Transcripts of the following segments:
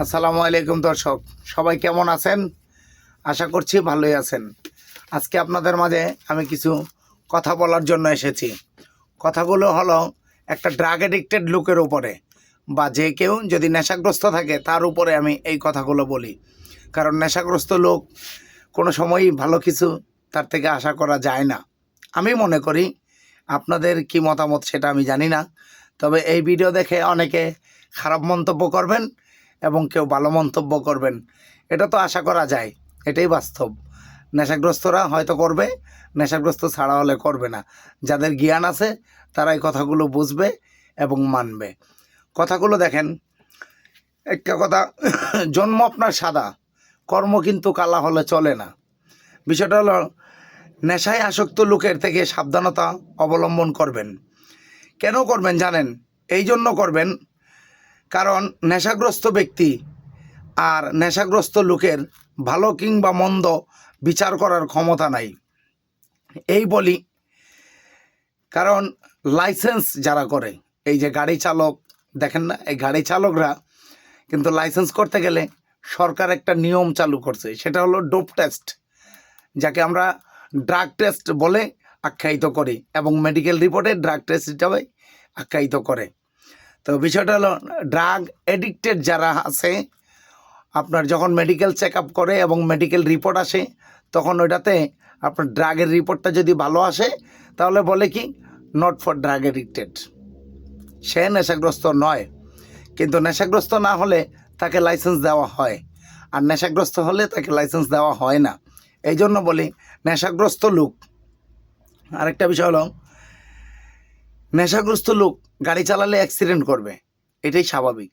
আসসালামু আলাইকুম দর্শক। সবাই কেমন আছেন? আশা করছি ভালোই আছেন। আজকে আপনাদের মাঝে আমি কিছু কথা বলার জন্য এসেছি। কথাগুলো হলো একটা ড্রাগ এডিক্টেড লোকের উপরে বা যে কেউ যদি নেশাগ্রস্ত থাকে তার উপরে আমি এই কথাগুলো বলি। কারণ নেশাগ্রস্ত লোক কোনো সময়ই ভালো কিছু তার থেকে আশা করা যায় না। আমি মনে করি আপনাদের কি মতামত সেটা আমি জানি না। তবে এই ভিডিও দেখে অনেকে খারাপ মন্তব্য করবেন এবং কেউ ভালো মন্তব্য করবেন, এটা তো আশা করা যায়, এটাই বাস্তব। নেশাগ্রস্তরা হয়তো করবে, নেশাগ্রস্ত ছাড়া হলে করবে না। যাদের জ্ঞান আছে, তারা এই কথাগুলো বুঝবে এবং মানবে। কথাগুলো দেখেন, একটা কথা, জন্ম আপনার সাদা, কর্ম কিন্তু কালা হলে চলে না। বিষয়টা হলো, নেশায় আসক্ত লোকের থেকে সাবধানতা অবলম্বন করবেন। কেন করবেন জানেন? এই জন্য করবেন কারণ নেশাগ্রস্ত ব্যক্তি আর নেশাগ্রস্ত লোকের ভালো কিংবা মন্দ বিচার করার ক্ষমতা নাই। এই বলি, কারণ লাইসেন্স যারা করে, এই যে গাড়ি চালক, দেখেন না, এই গাড়ি চালকরা কিন্তু লাইসেন্স করতে গেলে সরকার একটা নিয়ম চালু করছে, সেটা হলো ডোপ টেস্ট, যাকে আমরা ড্রাগ টেস্ট বলে আখ্যায়িত করি এবং মেডিকেল রিপোর্টে ড্রাগ টেস্ট হিসাবে আখ্যায়িত করে। তো বিষয়টা হলো ড্রাগ এডিক্টেড যারা আছে, আপনার যখন মেডিকেল চেক আপ করে এবং মেডিকেল রিপোর্ট আসে, তখন ওইটাতে আপনার ড্রাগের রিপোর্টটা যদি ভালো আসে, তাহলে বলে কি নট ফর ড্রাগ এডিক্টেড সে নেশাগ্রস্ত নয়। কিন্তু নেশাগ্রস্ত না হলে তাকে লাইসেন্স দেওয়া হয়। আর নেশাগ্রস্ত হলে তাকে লাইসেন্স দেওয়া হয় না। এই জন্য বলি, নেশাগ্রস্ত লোক। আরেকটা বিষয় হলো, নেশাগ্রস্ত লোক গাড়ি চালালে অ্যাক্সিডেন্ট করবে। এটাই স্বাভাবিক।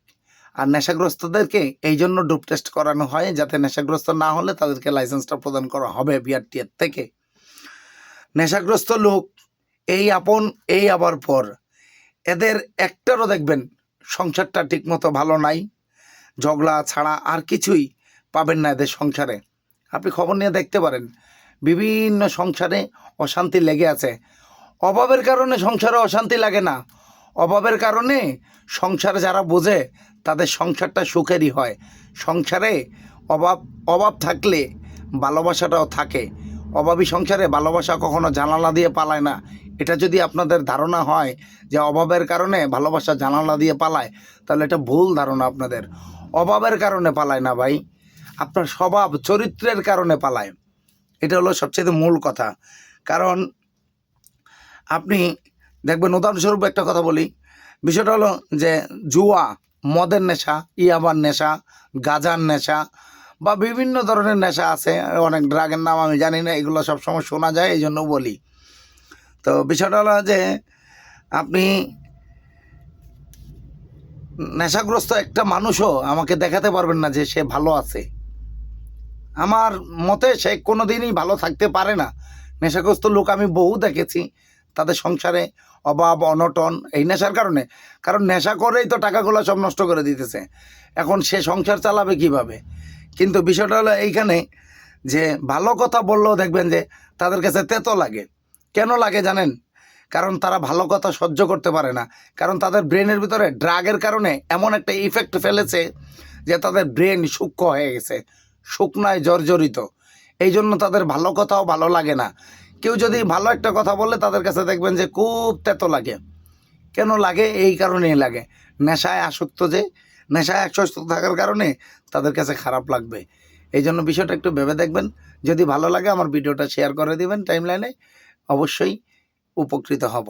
আর নেশাগ্রস্তদেরকে এই জন্য ডোপ টেস্ট করানো হয় যাতে নেশাগ্রস্ত না হলে তাদেরকে লাইসেন্সটা প্রদান করা হবে বিআরটিএর থেকে। নেশাগ্রস্ত লোক, এই আপন, এই আবার পর। এদের একটারও দেখবেন, সংসারটা ঠিকমতো ভালো নাই। ঝগড়া, ছাড়া আর কিছুই পাবেন না এদের সংসারে। আপনি খবর নিয়ে দেখতে পারেন, বিভিন্ন সংসারে অশান্তি লেগে আছে। অভাবের কারণে সংসারে অশান্তি লাগে না। অভাবের কারণে সংসারে যারা বোঝে, তাদের সংসারটা সুখেরই হয়। সংসারে অভাব অভাব থাকলে ভালোবাসাটাও থাকে। অভাবী সংসারে ভালোবাসা কখনো জানালা দিয়ে পালায় না। এটা যদি আপনাদের ধারণা হয় যে অভাবের কারণে ভালোবাসা জানালা দিয়ে পালায়, তাহলে এটা ভুল ধারণা আপনাদের। অভাবের কারণে পালায় না ভাই। আপনার স্বভাব চরিত্রের কারণে পালায়। এটা হলো সবচেয়ে মূল কথা। কারণ আপনি দেখবেন উদাহরণস্বরূপ একটা কথা বলি। বিষয়টা হলো যে জুয়া, মদের নেশা ইয়াবার নেশা, গাজার নেশা বা বিভিন্ন ধরনের নেশা আছে, অনেক ড্রাগের নাম আমি জানি না, এগুলো সবসময় শোনা যায় এই জন্য বলি। তো বিষয়টা হলো যে আপনি নেশাগ্রস্ত একটা মানুষও আমাকে দেখাতে পারবেন না যে সে ভালো আছে। আমার মতে সে কোনো দিনই ভালো থাকতে পারে না। নেশাগ্রস্ত লোক আমি বহু দেখেছি। তাদের সংসারে অভাব, অনটন, এই নেশার কারণে। কারণ নেশা করেই তো টাকাগুলো সব নষ্ট করে দিতেছে। এখন সে সংসার চালাবে কীভাবে? কিন্তু বিষয়টা হলো এইখানে যে, ভালো কথা বললেও দেখবেন যে, তাদের কাছে তেতো লাগে। কেন লাগে জানেন? কারণ তারা ভালো কথা সহ্য করতে পারে না। কারণ তাদের ব্রেনের ভিতরে ড্রাগের কারণে এমন একটা ইফেক্ট ফেলেছে যে, তাদের ব্রেন সূক্ষ্ম হয়ে গেছে। শুকনায় জর্জরিত। এই জন্য তাদের ভালো কথাও ভালো লাগে না। কেউ যদি ভালো একটা কথা বললে তাদের কাছে দেখবেন যে খুব তেতো লাগে। কেন লাগে? এই কারণেই লাগে। নেশায় আসক্ত যে, নেশায় আসক্ত থাকার কারণে তাদের কাছে খারাপ লাগবে। এই জন্য বিষয়টা একটু ভেবে দেখবেন। যদি ভালো লাগে, আমার ভিডিওটা শেয়ার করে দিবেন টাইমলাইনে অবশ্যই উপকৃত হব।